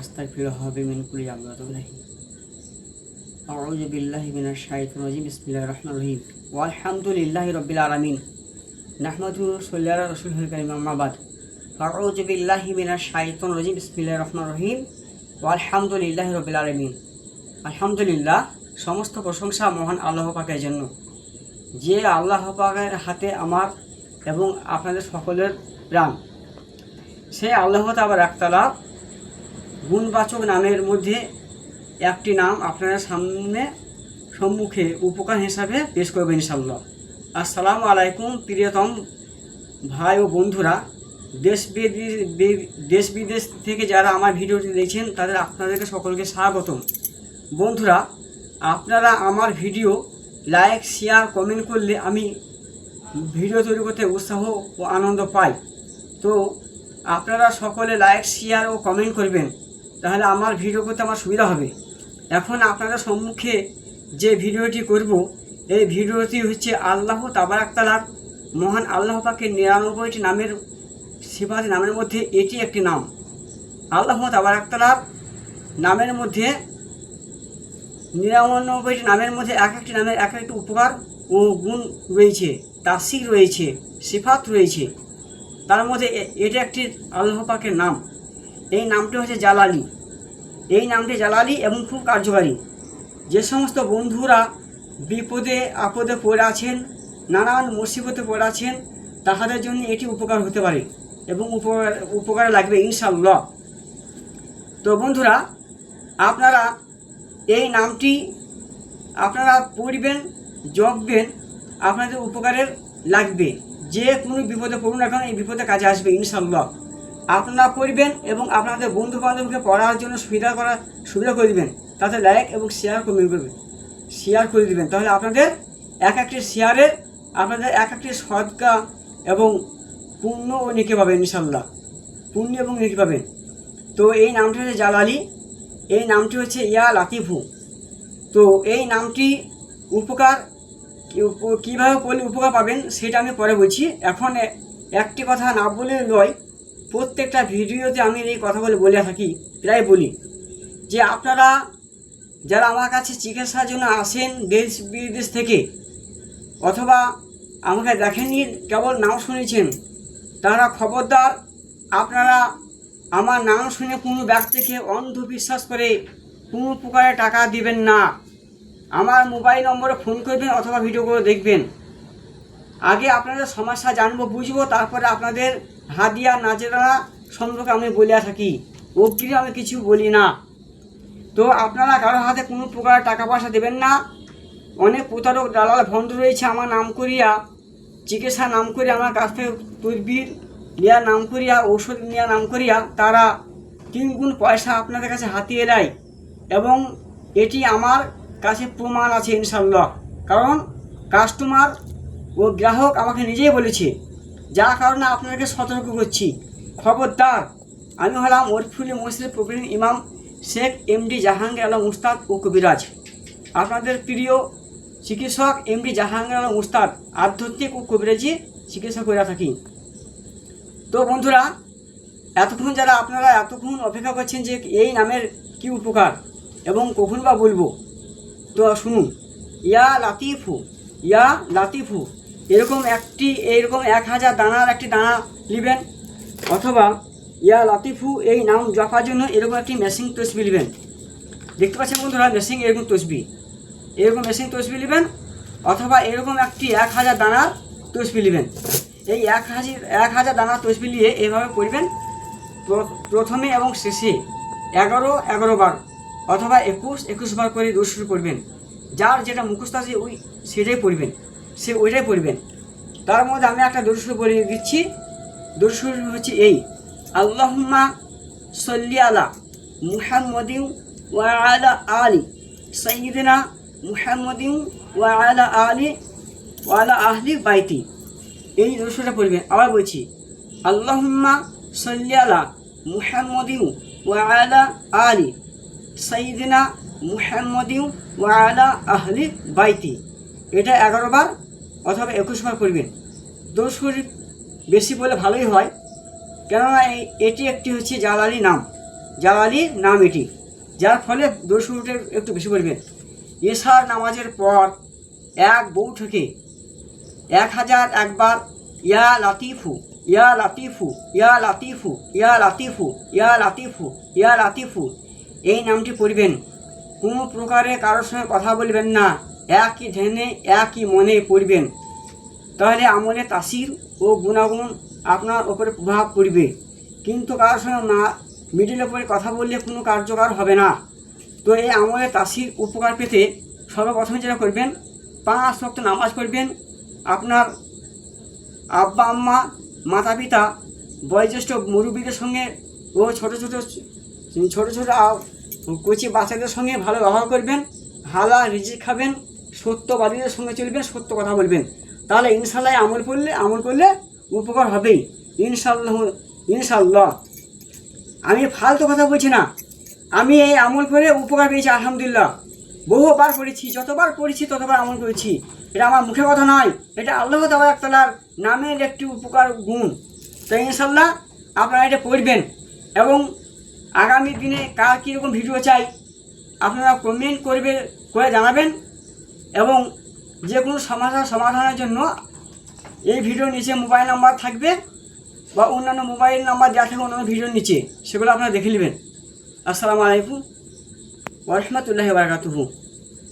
আস্তাগফিরুল্লাহ বিমিন কুল্লি আউযু বিল্লাহি মিনাশ শাইতানির রাজিম, বিসমিল্লাহির রাব্বিল আলামিন। সাল্লি আলা রাসূলিল কারীম, আম্মা বাদ। আউযু বিল্লাহি মিনাশ শাইতানির রাজিম, বিসমিল্লাহির রাব্বিল আলামিন। আলহামদুলিল্লাহ, সমস্ত প্রশংসা মহান আল্লাহ পাকের জন্য। যে আল্লাহ পাকের হাতে আমার এবং আপনাদের সকলের প্রাণ। সে আল্লাহ আবার একতলা গুণবাচক নামের মধ্যে একটি নাম আপনাদের সামনে সম্মুখে উপকার হিসাবে পেশ করবে ইনশাল্লাহ আসসালামু আলাইকুম প্রিয়তম ভাই ও বন্ধুরা। দেশ দেশ বিদেশ থেকে যারা আমার ভিডিওটি দেখছেন, তাদের আপনাদেরকে সকলকে স্বাগতম। বন্ধুরা, আপনারা আমার ভিডিও লাইক, শেয়ার, কমেন্ট করলে আমি ভিডিও তৈরি করতে উৎসাহ ও আনন্দ পাই। তো আপনারা সকলে লাইক শেয়ার ও কমেন্ট করবেন। তাহলে আমার ভিডিও করতে আমার সুবিধা হবে। এখন আপনাদের সম্মুখে যে ভিডিওটি করব, এই ভিডিওটি হচ্ছে আল্লাহ তাবারাকতালার মহান আল্লাহ পাকের নিরানব্বইটি নামের সিফাত নামের মধ্যে এটি একটি নাম। আল্লাহ তাবারাকতালার নামের মধ্যে নিরানব্বইটি নামের মধ্যে এক একটি নামের এক একটি উপকার ও গুণ রয়েছে। তাসিক রয়েছে, সিফাত রয়েছে। তার মধ্যে এটা একটি আল্লাহ পাকের নাম। এই নামটি হচ্ছে জালালি। এই নামটি জালালি এবং খুব কার্যকারী। যে সমস্ত বন্ধুরা বিপদে, আপদে পড়ে আছেন, নানান মুসিবতে পড়ে আছেন, তাহাদের জন্য এটি উপকার হতে পারে এবং উপকার, উপকারে লাগবে ইনশাল্লাহ তো বন্ধুরা, আপনারা এই নামটি আপনারা পড়বেন, জপবেন আপনাদের উপকারের লাগবে। যে কোনো বিপদে পড়ুন এখন এই বিপদে কাজে আসবে ইনশাল্লাহ আপনারা পড়বেন এবং আপনাদের বন্ধু বান্ধবকে পড়ার জন্য সুবিধা করার সুবিধা করে দিবেন। তাতে লাইক এবং শেয়ার কমেন্ট করবেন শেয়ার করে দিবেন। তাহলে আপনাদের এক একটি শেয়ারে আপনাদের এক একটি সদকা এবং পুণ্য ও নেকে পাবেন ইনশাল্লাহ পুণ্য এবং নেকি পাবেন। তো এই নামটি হচ্ছে জালালি। এই নামটি হচ্ছে ইয়া লাতিফু। তো এই নামটি উপকার কীভাবে পড়লে উপকার পাবেন সেটা আমি পরে বলছি। এখন একটি কথা না বলে নয়, প্রত্যেকটা ভিডিওতে আমি এই কথাগুলো বলে থাকি, প্রায় বলি। যে আপনারা যারা আমার কাছে চিকিৎসার জন্য আসেন দেশ বিদেশ থেকে, অথবা আমাকে দেখেননি, কেবল নাম শুনেছেন, তারা খবরদার, আপনারা আমার নাম শুনে কোনো ব্যক্তিকে অন্ধবিশ্বাস করে কোনো প্রকারে টাকা দিবেন না। আমার মোবাইল নম্বরে ফোন করবেন অথবা ভিডিও করে দেখবেন। আগে আপনাদের সমস্যা জানব, বুঝব, তারপরে আপনাদের হাদিয়া নাজেরা সম্পর্কে আমি বলিয়া থাকি। অগ্রিম আমি কিছু বলি না। তো আপনারা কারও হাতে কোনো প্রকার টাকা পয়সা দেবেন না। অনেক প্রতারক দালাল ভণ্ড রয়েছে, আমার নাম করিয়া, চিকিৎসা নাম করিয়া আমার কাছ থেকে তদবির নেওয়ার নাম করিয়া ঔষধ নেওয়ার নাম করিয়া তারা তিন গুণ পয়সা আপনাদের কাছে হাতিয়ে দেয়। এবং এটি আমার কাছে প্রমাণ আছে ইনশাল্লাহ কারণ কাস্টমার ও গ্রাহক আমাকে নিজেই বলেছে, যার কারণে আপনাকে সতর্ক করছি। খবরদার, আমি হলাম ওরফুলি মসজিদ প্রবীণ ইমাম শেখ এমডি জাহাঙ্গীর আলম উস্তাদ ও কবিরাজ। আপনাদের প্রিয় চিকিৎসক এমডি জাহাঙ্গীর আলম উস্তাদ, আধ্যাত্মিক ও কবিরাজি চিকিৎসা করে থাকি। তো বন্ধুরা, এতক্ষণ যারা আপনারা এতক্ষণ অপেক্ষা করছেন যে এই নামের কি উপকার এবং কখন বা বলব তো শুনুন। ইয়া লাতিফু ইয়া লাতিফু। এরকম একটি এইরকম এক হাজার দানার একটি দানা নেবেন অথবা ইয়া লাতিফু, এই নাম জপার জন্য এরকম একটি মেশিন তসবি নেবেন দেখতে পাচ্ছেন বন্ধুরা, মেশিন এরকম তসবি। এরকম মেশিন তসবি নেবেন অথবা এরকম একটি এক হাজার দানার তসবি নেবেন এই এক হাজার এক হাজার দানার তসবি নিয়ে এইভাবে পড়বেন প্রথমে এবং শেষে। এগারো এগারো বার। অথবা একুশ একুশ বার করে দর্শুর করবেন যার যেটা মুখস্থ আছে ওই সেটাই পড়বেন। সে ওইটাই পড়বেন। তার মধ্যে আমি একটা দর্শুর বলে দিচ্ছি। দর্শুর হচ্ছে এই, আল্লাহুম্মা সল্লি আলা মুহাম্মদিন ওয়া আলা সাইয়্যিদিনা মুহাম্মদিন ওয়া আলা আলি ওয়া আলা আহলি বাইতি। এই দর্শটা পড়বেন। আবার বলছি, আল্লাহুম্মা সল্লি আলা মুহাম্মদিন ওয়া আলা আলি সাইয়্যিদিনা মুহাম্মদিন ওয়া আলা আহলি বাইতি। এটা এগারো বার অথবা একুশ বার পড়বেন। দোষ শরীফ বেশি বলে ভালোই হয়। কেননা এটি একটি হচ্ছে জালালি নাম। জালালির নাম এটি। যার ফলে দর্শুরটা একটু বেশি বলবেন এশার নামাজের পর এক বৌঠকে এক হাজার একবার, ইয়া লাতিফু ইয়া লাতিফু ইয়া লাতিফু ইয়া লাতিফু ইয়া লাতিফু ইয়া লাতিফু এই নামটি পড়বেন। কোনো প্রকারে কারোর সঙ্গে কথা বলবেন না। একই ধ্যানে, একই মনে পড়বেন। তাহলে আমলে তাসির ও গুণাগুণ আপনার ওপরে প্রভাব পড়বে। কিন্তু কারোর সঙ্গে না, মিডিলে পড়ে কথা বললে কোনো কার্যকর হবে না। তো এই আমলে তাসির উপকার পেতে সর্বপ্রথমে যেটা করবেন, পাঁচ ওয়াক্ত নামাজ পড়বেন। আপনার আব্বা, আম্মা মাতা পিতা বয়োজ্যেষ্ঠ মুরব্বীদের সঙ্গে ও ছোট ছোট ছোট ছোট কচি বাচ্চাদের সঙ্গে ভালো ব্যবহার করবেন, হালা রিজিক খাবেন, সত্যবাদীদের সঙ্গে চলবেন, সত্য কথা বলবেন। তাহলে ইনশাল্লাহ আমল করলে আমল করলে উপকার হবেই। ইনশাল্লাহ ইনশাল্লাহ। আমি ফালতু কথা বলছি না। আমি এই আমল করে উপকার পেয়েছি, আলহামদুলিল্লাহ। বহুবার পড়েছি যতবার পড়েছি ততবার আমল করেছি। এটা আমার মুখে কথা নয়, এটা আল্লাহ তালার নামের একটি উপকার গুণ। তো ইনশাল্লাহ আপনারা এটা পড়বেন এবং আগামী দিনে কার কীরকম ভিডিও চাই, আপনারা কমেন্ট করবে, করে জানাবেন এবং যে কোনো সমস্যা সমাধানের জন্য এই ভিডিও নিচে মোবাইল নাম্বার থাকবে বা অন্যান্য মোবাইল নাম্বার দেওয়া থাকবে অন্যান্য ভিডিওর নিচে, সেগুলো আপনারা দেখে নেবেন। আসসালামু আলাইকুম ওরহমতুল্লাহ বারকাতুহু।